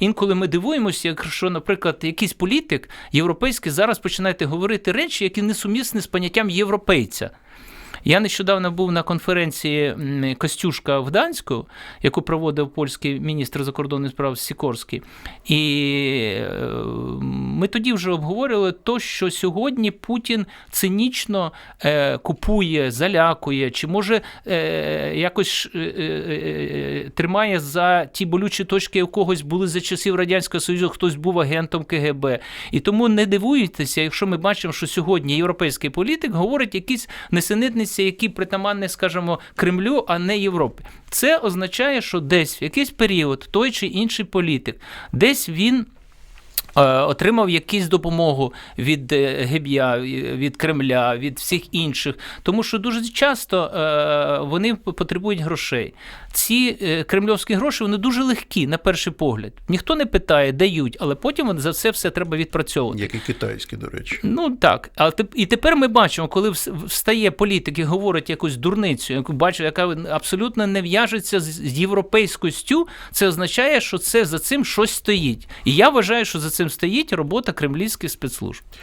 інколи ми дивуємося, якщо, наприклад, якийсь політик європейський зараз починаєте говорити речі, які несумісні з поняттям європейця. Я нещодавно був на конференції Костюшка в Данську, яку проводив польський міністр закордонних справ Сікорський. І е, ми тоді вже обговорювали то, що сьогодні Путін цинічно е, купує, залякує, чи може е, якось е, е, е, тримає за ті болючі точки, у когось були за часів Радянського Союзу, хтось був агентом КГБ. І тому не дивуйтеся, якщо ми бачимо, що сьогодні європейський політик говорить якісь несенітниці, які притаманні, скажімо, Кремлю, а не Європі. Це означає, що десь в якийсь період той чи інший політик, десь він. Е, Отримав якусь допомогу від е, Геб'я, від Кремля, від всіх інших, тому що дуже часто е, вони потребують грошей. Ці е, кремльовські гроші вони дуже легкі на перший погляд. Ніхто не питає, дають, але потім за це все треба відпрацьовувати. Як і китайські, до речі. Ну так, а і тепер ми бачимо, коли встає політик і говорить якусь дурницю, яку бачу, яка абсолютно не в'яжеться з європейськостю, це означає, що це за цим щось стоїть. І я вважаю, що за цим стоїть робота кремлівських спецслужб.